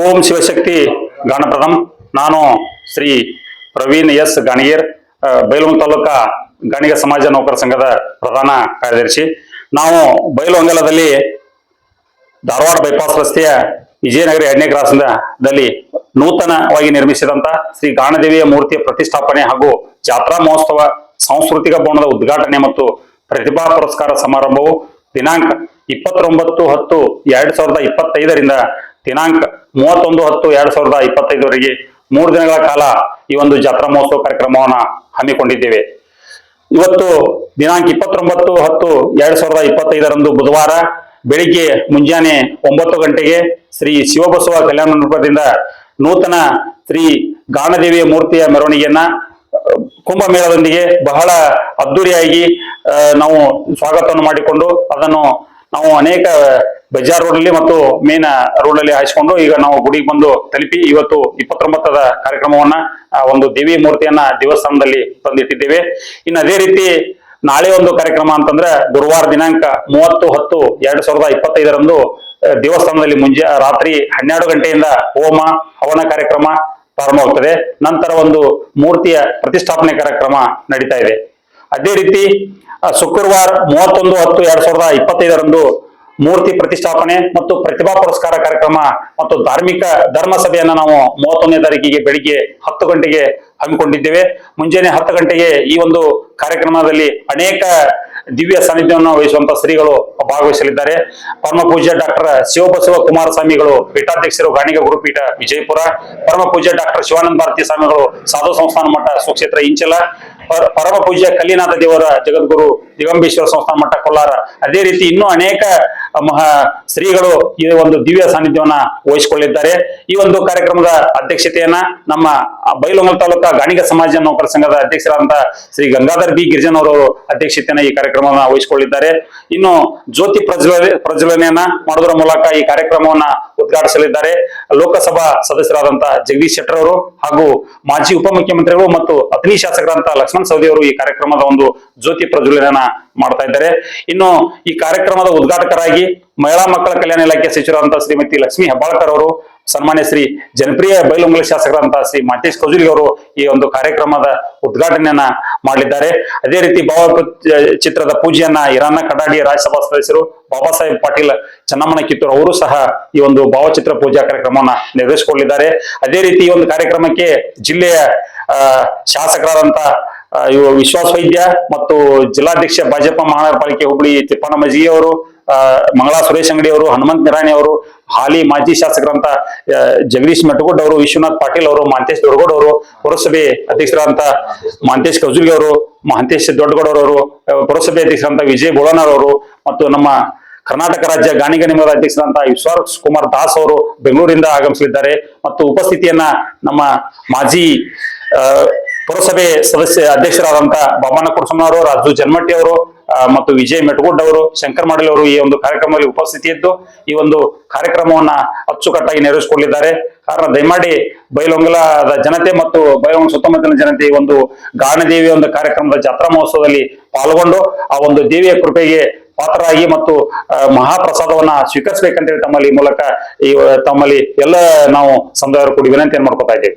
ಓಂ ಶಿವಶಕ್ತಿ ಗಣಪ್ರದಂ ನಾನು ಶ್ರೀ ಪ್ರವೀಣ್ ಎಸ್ ಗಣಗೀರ್ ಬೈಲೂಂಗ್ ತಾಲೂಕ ಗಾಣಿಗ ಸಮಾಜ ನೌಕರ ಸಂಘದ ಪ್ರಧಾನ ಕಾರ್ಯದರ್ಶಿ. ನಾವು ಬೈಲೊಂಗಲದಲ್ಲಿ ಧಾರವಾಡ ಬೈಪಾಸ್ ರಸ್ತೆಯ ವಿಜಯನಗರ ಎರಡನೇ ಗ್ರಾಸದಲ್ಲಿ ನೂತನವಾಗಿ ನಿರ್ಮಿಸಿದಂತ ಶ್ರೀ ಗಾಣದೇವಿಯ ಮೂರ್ತಿಯ ಪ್ರತಿಷ್ಠಾಪನೆ ಹಾಗೂ ಜಾತ್ರಾ ಮಹೋತ್ಸವ ಸಾಂಸ್ಕೃತಿಕ ಭವನದ ಉದ್ಘಾಟನೆ ಮತ್ತು ಪ್ರತಿಭಾ ಪುರಸ್ಕಾರ ಸಮಾರಂಭವು ದಿನಾಂಕ ಇಪ್ಪತ್ತೊಂಬತ್ತು ಹತ್ತು ಎರಡ್ ಸಾವಿರದ ಇಪ್ಪತ್ತೈದರಿಂದ ದಿನಾಂಕ ಮೂವತ್ತೊಂದು ಹತ್ತು ಎರಡ್ ಸಾವಿರದ ಇಪ್ಪತ್ತೈದವರೆಗೆ ಮೂರು ದಿನಗಳ ಕಾಲ ಈ ಒಂದು ಜಾತ್ರಾ ಮಹೋತ್ಸವ ಕಾರ್ಯಕ್ರಮವನ್ನ ಹಮ್ಮಿಕೊಂಡಿದ್ದೇವೆ. ಇವತ್ತು ದಿನಾಂಕ ಇಪ್ಪತ್ತೊಂಬತ್ತು ಹತ್ತು ಎರಡ್ ಸಾವಿರದ ಇಪ್ಪತ್ತೈದರಂದು ಬುಧವಾರ ಬೆಳಿಗ್ಗೆ ಮುಂಜಾನೆ ಒಂಬತ್ತು ಗಂಟೆಗೆ ಶ್ರೀ ಶಿವಬಸವ ಕಲ್ಯಾಣ ಮಂಟಪದಿಂದ ನೂತನ ಶ್ರೀ ಗಾಣದೇವಿಯ ಮೂರ್ತಿಯ ಮೆರವಣಿಗೆಯನ್ನ ಕುಂಭಮೇಳದೊಂದಿಗೆ ಬಹಳ ಅದ್ದೂರಿಯಾಗಿ ನಾವು ಸ್ವಾಗತವನ್ನು ಮಾಡಿಕೊಂಡು ಅದನ್ನು ನಾವು ಅನೇಕ ಬಜಾರ್ ರೋಡ್ ಅಲ್ಲಿ ಮತ್ತು ಮೇನ್ ರೋಡ್ ಅಲ್ಲಿ ಹಾಯಿಸಿಕೊಂಡು ಈಗ ನಾವು ಗುಡಿಗೆ ಬಂದು ತಲುಪಿ ಇವತ್ತು ಇಪ್ಪತ್ತೊಂಬತ್ತರ ಕಾರ್ಯಕ್ರಮವನ್ನ ಒಂದು ದೇವಿ ಮೂರ್ತಿಯನ್ನ ದೇವಸ್ಥಾನದಲ್ಲಿ ತಂದಿಟ್ಟಿದ್ದೇವೆ. ಇನ್ನು ಅದೇ ರೀತಿ ನಾಳೆ ಒಂದು ಕಾರ್ಯಕ್ರಮ ಅಂತಂದ್ರೆ ಗುರುವಾರ ದಿನಾಂಕ ಮೂವತ್ತು ಹತ್ತು ಎರಡ್ ಸಾವಿರದ ಇಪ್ಪತ್ತೈದರಂದು ದೇವಸ್ಥಾನದಲ್ಲಿ ಮುಂಜಾ ರಾತ್ರಿ ಹನ್ನೆರಡು ಗಂಟೆಯಿಂದ ಹೋಮ ಹವನ ಕಾರ್ಯಕ್ರಮ ಪ್ರಾರಂಭವಾಗುತ್ತದೆ ನಂತರ ಒಂದು ಮೂರ್ತಿಯ ಪ್ರತಿಷ್ಠಾಪನೆ ಕಾರ್ಯಕ್ರಮ ನಡೀತಾ ಇದೆ. ಅದೇ ರೀತಿ ಶುಕ್ರವಾರ ಮೂವತ್ತೊಂದು ಹತ್ತು ಎರಡ್ ಸಾವಿರದ ಇಪ್ಪತ್ತೈದರಂದು ಮೂರ್ತಿ ಪ್ರತಿಷ್ಠಾಪನೆ ಮತ್ತು ಪ್ರತಿಭಾ ಪುರಸ್ಕಾರ ಕಾರ್ಯಕ್ರಮ ಮತ್ತು ಧಾರ್ಮಿಕ ಧರ್ಮ ಸಭೆಯನ್ನ ನಾವು ಮೂವತ್ತೊಂದನೇ ತಾರೀಕಿಗೆ ಬೆಳಿಗ್ಗೆ ಹತ್ತು ಗಂಟೆಗೆ ಹಮ್ಮಿಕೊಂಡಿದ್ದೇವೆ. ಮುಂಜಾನೆ ಹತ್ತು ಗಂಟೆಗೆ ಈ ಒಂದು ಕಾರ್ಯಕ್ರಮದಲ್ಲಿ ಅನೇಕ ದಿವ್ಯ ಸಾನ್ನಿಧ್ಯವನ್ನು ವಹಿಸುವಂತ ಶ್ರೀಗಳು ಭಾಗವಹಿಸಲಿದ್ದಾರೆ. ಪರಮ ಪೂಜ್ಯ ಡಾಕ್ಟರ್ ಶಿವಬಸವ ಕುಮಾರಸ್ವಾಮಿಗಳು ಪೀಠಾಧ್ಯಕ್ಷರು, ಗಾಣಿಗ ಗುರುಪೀಠ ವಿಜಯಪುರ. ಪರಮ ಪೂಜ್ಯ ಡಾಕ್ಟರ್ ಶಿವಾನಂದ ಭಾರತಿ ಸ್ವಾಮಿಗಳು, ಸಾಧು ಸಂಸ್ಥಾನ ಮಠ ಸುಕ್ಷೇತ್ರ ಇಂಚಲ. ಪರ- ಪರಮ ಪೂಜ್ಯ ಕಲ್ಲಿನಾಥ ದೇವರ ಜಗದ್ಗುರು ದಿಗಂಬೇಶ್ವರ ಸಂಸ್ಥಾನ ಮಠ ಕೊಲ್ಲಾರ ಅದೇ ರೀತಿ ಇನ್ನೂ ಅನೇಕ ಮಹಾ ಶ್ರೀಗಳು ಈ ಒಂದು ದಿವ್ಯ ಸಾನ್ನಿಧ್ಯವನ್ನ ವಹಿಸಿಕೊಳ್ಳಿದ್ದಾರೆ. ಈ ಒಂದು ಕಾರ್ಯಕ್ರಮದ ಅಧ್ಯಕ್ಷತೆಯನ್ನ ನಮ್ಮ ಬೈಲೊಂಗಲ್ ತಾಲೂಕಾ ಗಾಣಿಗ ಸಮಾಜ ನೌಕರ ಸಂಘದ ಅಧ್ಯಕ್ಷರಾದಂತ ಶ್ರೀ ಗಂಗಾಧರ್ ಬಿ. ಗಿರಿಜನ್ ಅವರು ಅಧ್ಯಕ್ಷತೆಯನ್ನ ಈ ಕಾರ್ಯಕ್ರಮವನ್ನ ವಹಿಸಿಕೊಳ್ಳಿದ್ದಾರೆ. ಇನ್ನು ಜ್ಯೋತಿ ಪ್ರಜ್ವಲ ಪ್ರಜ್ವಲನೆಯನ್ನ ಮಾಡೋದ್ರ ಮೂಲಕ ಈ ಕಾರ್ಯಕ್ರಮವನ್ನ ಉದ್ಘಾಟಿಸಲಿದ್ದಾರೆ. ಲೋಕಸಭಾ ಸದಸ್ಯರಾದಂತಹ ಜಗದೀಶ್ ಶೆಟ್ಟರ್ ಅವರು ಹಾಗೂ ಮಾಜಿ ಉಪಮುಖ್ಯಮಂತ್ರಿಗಳು ಮತ್ತು ಅಗ್ನಿ ಶಾಸಕರಂತ ಲಕ್ಷ್ಮಣ್ ಸವದಿ ಅವರು ಈ ಕಾರ್ಯಕ್ರಮದ ಒಂದು ಜ್ಯೋತಿ ಪ್ರಜ್ವಲನ ಮಾಡ್ತಾ ಇದ್ದಾರೆ. ಇನ್ನು ಈ ಕಾರ್ಯಕ್ರಮದ ಉದ್ಘಾಟಕರಾಗಿ ಮಹಿಳಾ ಮಕ್ಕಳ ಕಲ್ಯಾಣ ಇಲಾಖೆ ಸಚಿವರಾದಂತಹ ಶ್ರೀಮತಿ ಲಕ್ಷ್ಮಿ ಹೆಬ್ಬಾಳ್ಕರ್ ಅವರು ಸನ್ಮಾನ್ಯ ಶ್ರೀ ಜನಪ್ರಿಯ ಬೈಲೊಂಗಲ ಶಾಸಕರಾದಂತಹ ಶ್ರೀ ಮಾಟೇಶ್ ಕೌಜುಲಿ ಅವರು ಈ ಒಂದು ಕಾರ್ಯಕ್ರಮದ ಉದ್ಘಾಟನೆಯನ್ನ ಮಾಡಲಿದ್ದಾರೆ ಅದೇ ರೀತಿ ಭಾವ ಚಿತ್ರದ ಪೂಜೆಯನ್ನ ಇರಾನ ಕಡಾಡಿ ರಾಜ್ಯಸಭಾ ಸದಸ್ಯರು ಬಾಬಾ ಸಾಹೇಬ್ ಪಾಟೀಲ್ ಚನ್ನಮ್ಮನ ಕಿತ್ತೂರು ಅವರು ಸಹ ಈ ಒಂದು ಭಾವಚಿತ್ರ ಪೂಜಾ ಕಾರ್ಯಕ್ರಮವನ್ನ ನಿರ್ವಹಿಸಿಕೊಳ್ಳಿದ್ದಾರೆ ಅದೇ ರೀತಿ ಈ ಒಂದು ಕಾರ್ಯಕ್ರಮಕ್ಕೆ ಜಿಲ್ಲೆಯ ಆ, ಶಾಸಕರಾದಂತ ಆ, ಇವು ವಿಶ್ವಾಸ ವೈದ್ಯ ಮತ್ತು ಜಿಲ್ಲಾಧ್ಯಕ್ಷ ಭಾಜಪ ಮಹಾನಗರ ಪಾಲಿಕೆ ಹುಬ್ಬಳ್ಳಿ ತಿಪ್ಪಣ್ಣ ಮಜ್ಗಿ ಅವರು ಮಂಗಳಾ ಸುರೇಶ್ ಅಂಗಡಿ ಅವರು ಹನುಮಂತ ನಿರಾಣಿ ಅವರು ಹಾಲಿ ಮಾಜಿ ಶಾಸಕರಂತ ಜಗದೀಶ್ ಮೆಟಗುಡ್ ಅವರು ವಿಶ್ವನಾಥ್ ಪಾಟೀಲ್ ಅವರು ಮಹಂತೇಶ್ ದೊಡ್ಡಗೌಡ ಅವರು ಪುರಸಭೆ ಅಧ್ಯಕ್ಷರಾದಂತ ಮಹಂತೇಶ್ ಕೌಜುಲ್ಗಿ ಅವರು ಮಹಂತೇಶ್ ದೊಡ್ಡಗೌಡ ಅವರು ಆ, ಪುರಸಭೆ ಅಧ್ಯಕ್ಷರಂತ ವಿಜಯ್ ಬೋಳನಾರ್ ಅವರು ಮತ್ತು ನಮ್ಮ ಕರ್ನಾಟಕ ರಾಜ್ಯ ಗಾಣಿಗ ನಿಗಮದ ಅಧ್ಯಕ್ಷರಂತ ವಿಶ್ವಾರ್ ಕುಮಾರ್ ದಾಸ್ ಅವರು ಬೆಂಗಳೂರಿಂದ ಆಗಮಿಸಲಿದ್ದಾರೆ. ಮತ್ತು ಉಪಸ್ಥಿತಿಯನ್ನ ನಮ್ಮ ಮಾಜಿ ಪುರಸಭೆ ಸದಸ್ಯ ಅಧ್ಯಕ್ಷರಾದಂತಹ ಬೊಮ್ಮನ ಕುರ್ಸಮ್ಮನವರು ರಾಜು ಜನ್ಮಟ್ಟಿ ಅವರು ಮತ್ತು ವಿಜಯ್ ಮೆಟಗುಡ್ ಅವರು, ಶಂಕರ್ ಮಾಡಲಿ ಅವರು ಈ ಒಂದು ಕಾರ್ಯಕ್ರಮದಲ್ಲಿ ಉಪಸ್ಥಿತಿ ಇದ್ದು ಈ ಒಂದು ಕಾರ್ಯಕ್ರಮವನ್ನ ಅಚ್ಚುಕಟ್ಟಾಗಿ ನೆರವೇರಿಸಿಕೊಳ್ಳಿದ್ದಾರೆ ಕಾರಣ ದಯಮಾಡಿ ಬೈಲೊಂಗಲದ ಜನತೆ ಮತ್ತು ಬೈಲೊಂಗಲ ಸುತ್ತಮುತ್ತಲಿನ ಜನತೆ ಈ ಒಂದು ಗಾಣದೇವಿ ಒಂದು ಕಾರ್ಯಕ್ರಮದ ಜಾತ್ರಾ ಮಹೋತ್ಸವದಲ್ಲಿ ಪಾಲ್ಗೊಂಡು ಆ ಒಂದು ದೇವಿಯ ಕೃಪೆಗೆ ಪಾತ್ರರಾಗಿ ಮತ್ತು ಮಹಾಪ್ರಸಾದವನ್ನ ಸ್ವೀಕರಿಸಬೇಕಂತೇಳಿ ತಮ್ಮಲ್ಲಿ ಮೂಲಕ ಈ, ತಮ್ಮಲ್ಲಿ ಎಲ್ಲ ನಾವು ಸಮುದಾಯರು ಕೂಡಿ ವಿನಂತಿಯನ್ನು ಮಾಡ್ಕೊತಾ ಇದ್ದೇವೆ.